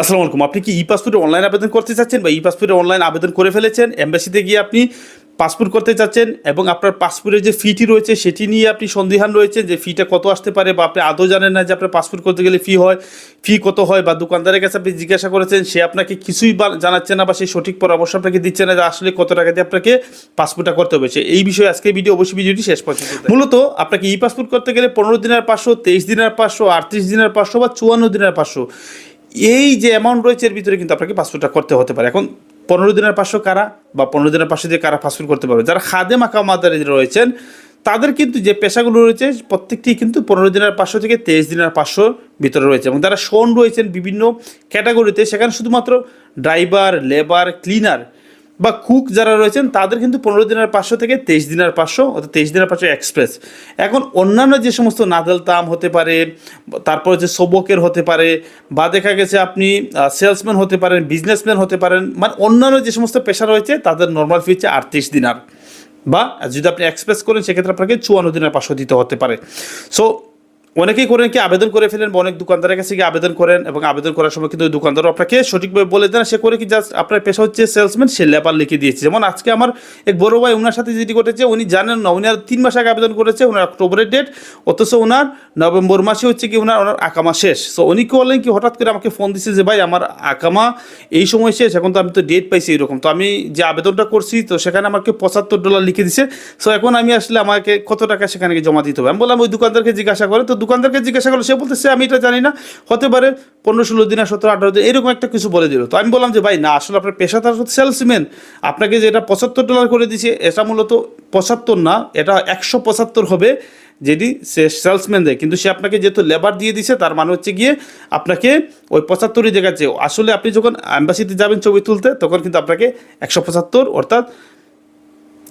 আসসালামু আলাইকুম। আপনি কি ই পাসপোর্টে অনলাইন আবেদন করতে চাচ্ছেন বা ই পাসপোর্টে অনলাইন আবেদন করে ফেলেছেন? এম্বাসিতে গিয়ে আপনি পাসপোর্ট করতে চাচ্ছেন এবং আপনার পাসপোর্টের যে ফিটি রয়েছে, সেটি নিয়ে আপনি সন্দিহান রয়েছেন যে ফিটা কত আসতে পারে বা আপনি আদৌ জানেন না যে আপনার পাসপোর্ট করতে গেলে ফি হয় ফি কত হয় বা দোকানদারের কাছে আপনি জিজ্ঞাসা করেছেন, সে আপনাকে কিছুই জানাচ্ছে না বা সেই সঠিক পরামর্শ আপনাকে দিচ্ছে না যে আসলে কত টাকা দিয়ে আপনাকে পাসপোর্টটা করতে হবে। সে এই বিষয়ে আজকে ভিডিও অবশ্যই ভিডিওটি শেষ পর্যন্ত মূলত আপনাকে ই পাসপোর্ট করতে গেলে পনেরো দিনের পাঁচশো, তেইশ দিনের পাঁচশো, আটত্রিশ দিনের পাঁচশো বা চুয়ান্ন দিনের পাঁচশো। এই যে অ্যামাউন্ট রয়েছে এর ভিতরে কিন্তু আপনাকে পাসপোর্টটা করতে হতে পারে। এখন পনেরো দিনের পাঁচশো কারা বা পনেরো দিনের পাঁচশো দিয়ে কারা পাসপোর্ট করতে পারবে? যারা খাদে মাকামাদারি রয়েছেন, তাদের কিন্তু যে পেশাগুলো রয়েছে, প্রত্যেকটি কিন্তু পনেরো দিনের পাঁচশো থেকে তেইশ দিনের পাঁচশোর ভিতরে রয়েছে এবং যারা শোন রয়েছেন বিভিন্ন ক্যাটাগরিতে, সেখানে শুধুমাত্র ড্রাইভার লেবার ক্লিনার বা কুক যারা রয়েছেন, তাদের কিন্তু পনেরো দিনের পাঁচশো থেকে তেইশ দিনের পাঁচশো, অর্থাৎ তেইশ দিনের পাঁচশো এক্সপ্রেস এখন অন্যান্য যে সমস্ত নাদেল তাম হতে পারে, তারপরে যে সবকের হতে পারে, বা দেখা গেছে আপনি সেলসম্যান হতে পারেন বিজনেসম্যান হতে পারেন মানে অন্যান্য যে সমস্ত পেশা রয়েছে, তাদের নর্মাল ফি হচ্ছে আটত্রিশ দিনার। বা যদি আপনি এক্সপ্রেস করেন, সেক্ষেত্রে আপনাকে চুয়ান্ন দিনের পাঁচশো দিতে হতে পারে। সো অনেকেই করেন কি, আবেদন করে ফেলেন বা অনেক দোকানদারের কাছে গিয়ে আবেদন করেন এবং আবেদন করার সময় কিন্তু দোকানদার আপনাকে সঠিকভাবে বলে দেন। সে করে কি জাস্ট আপনার পেশা হচ্ছে সেলসম্যান সে লেবার লিখে দিয়েছে। যেমন আজকে আমার এক বড় ভাই ওনার সাথে যেটি ঘটেছে, উনি জানেন না, উনি আর তিন মাস আগে আবেদন করেছে ওনার অক্টোবরের ডেট অথচ ওনার নভেম্বর মাসে হচ্ছে কি ওনার ওনার আকামা শেষ। সো উনি কি বললেন কি, হঠাৎ করে আমাকে ফোন দিচ্ছে যে, ভাই, আমার আকামা এই সময় শেষ, এখন তো আমি তো ডেট পাইছি এরকম। তো আমি যে আবেদনটা করছি, তো সেখানে আমাকে পঁচাত্তর ডলার লিখে দিছে। সো এখন আমি আসলে আমাকে কত টাকা সেখানে জমা দিতে হবে? আমি বললাম, ওই দোকানদারকে জিজ্ঞাসা করে। তো দোকানদারকে জিজ্ঞাসা করল, সে বলতেছে, আমি এটা জানি না। হতে পারে পনেরো ষোলো দিন সতেরো, আঠারো দিন, এরকম একটা কিছু বলে দিল। তো আমি বললাম যে, ভাই, না, আসলে আপনার পেশাদার সেলসম্যান আপনাকে যে এটা পঁচাত্তর ডলার করে দিছে, এটা মূলত পঁচাত্তর না, এটা একশো পঁচাত্তর হবে যেটি সে সেলসম্যান দেয়। কিন্তু সে আপনাকে যেহেতু লেবার দিয়ে দিছে, তার মানে হচ্ছে গিয়ে আপনাকে ওই পঁচাত্তরই দেখাচ্ছে। আসলে আপনি যখন অ্যাম্বাসিতে যাবেন ছবি তুলতে, তখন কিন্তু আপনাকে একশো পঁচাত্তর, অর্থাৎ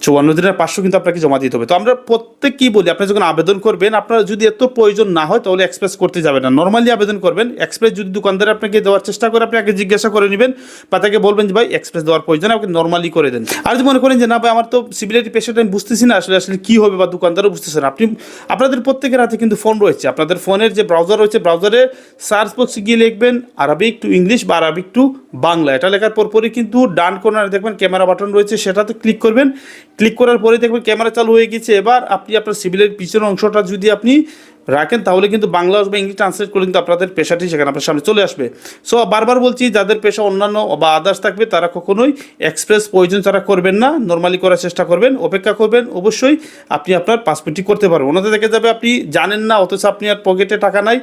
চুয়ান্ন দিনের পাঁচশো কিন্তু আপনাকে জমা দিতে হবে। তো আমরা প্রত্যেক কী বলি, আপনি যখন আবেদন করবেন, আপনার যদি এত প্রয়োজন না হয়, তাহলে এক্সপ্রেস করতে যাবেন না। নর্মালি আবেদন করবেন এক্সপ্রেস যদি দোকানদার আপনাকে দেওয়ার চেষ্টা করে, আপনি আগে জিজ্ঞাসা করে নেবেন বা তাকে বলবেন যে, ভাই এক্সপ্রেস দেওয়ার প্রয়োজন আপনি নর্মালি করে দেন। আর যদি মনে করেন যে, না, ভাই, আমার তো সিভিলিটি পেশাটা আমি বুঝতেছি না, আসলে আসলে কী হবে বা দোকানদারও বুঝতেছে না। আপনি, আপনাদের প্রত্যেকের হাতে কিন্তু ফোন রয়েছে। আপনাদের ফোনের যে ব্রাউজার রয়েছে ব্রাউজারে সার্চ বক্সে গিয়ে লিখবেন আরবিক টু ইংলিশ বা আরবিক টু বাংলা। এটা লেখার পরপরই কিন্তু ডান কর্নারে দেখবেন ক্যামেরা বাটন রয়েছে, সেটাতে ক্লিক করবেন। ক্লিক করার পরে দেখবেন ক্যামেরা চালু হয়ে গেছে। এবার আপনি আপনার সিভিলের পিছনের অংশটা যদি আপনি রাখেন, তাহলে কিন্তু বাংলা বা ইংলিশ ট্রান্সলেট করে কিন্তু আপনাদের পেশাটি সেখানে আপনার সামনে চলে আসবে। সো বারবার বলছি, যাদের পেশা অন্যান্য বা আদার্স থাকবে, তারা কখনোই এক্সপ্রেস প্রয়োজন তারা করবেন না। নর্মালি করার চেষ্টা করবেন, অপেক্ষা করবেন, অবশ্যই আপনি আপনার পাসপোর্টটি করতে পারবেন। ওনাদের দেখে যাবে, আপনি জানেন না, অথচ আপনি আর পকেটে টাকা নাই।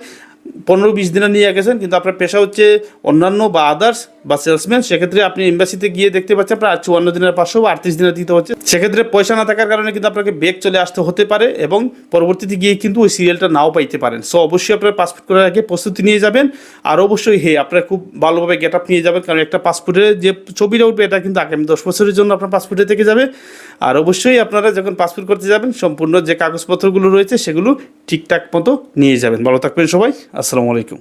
পনেরো বিশ দিনে নিয়ে গেছেন, কিন্তু আপনার পেশা হচ্ছে অন্যান্য বা আদার্স বা সেলসম্যান সেক্ষেত্রে আপনি এম্বাসিতে গিয়ে দেখতে পাচ্ছেন আপনার চুয়ান্ন দিনের পাঁচশো বা আটত্রিশ দিনের দিতে হচ্ছে। সেক্ষেত্রে পয়সা না থাকার কারণে কিন্তু আপনাকে বেগ চলে আসতে হতে পারে এবং পরবর্তীতে গিয়ে কিন্তু ওই সিরিয়ালটা নাও পাইতে পারেন। সো অবশ্যই আপনার পাসপোর্ট করার আগে প্রস্তুতি নিয়ে যাবেন আর অবশ্যই, হে, আপনার খুব ভালোভাবে গেট আপ নিয়ে যাবেন, কারণ একটা পাসপোর্টের যে ছবিটা উঠবে, এটা কিন্তু আগামী দশ বছরের জন্য আপনার পাসপোর্টে থেকে যাবে। আর অবশ্যই আপনারা যখন পাসপোর্ট করতে যাবেন, সম্পূর্ণ যে কাগজপত্রগুলো রয়েছে, সেগুলো ঠিকঠাক মতো নিয়ে যাবেন। ভালো থাকবেন সবাই, আসসালামু আলাইকুম।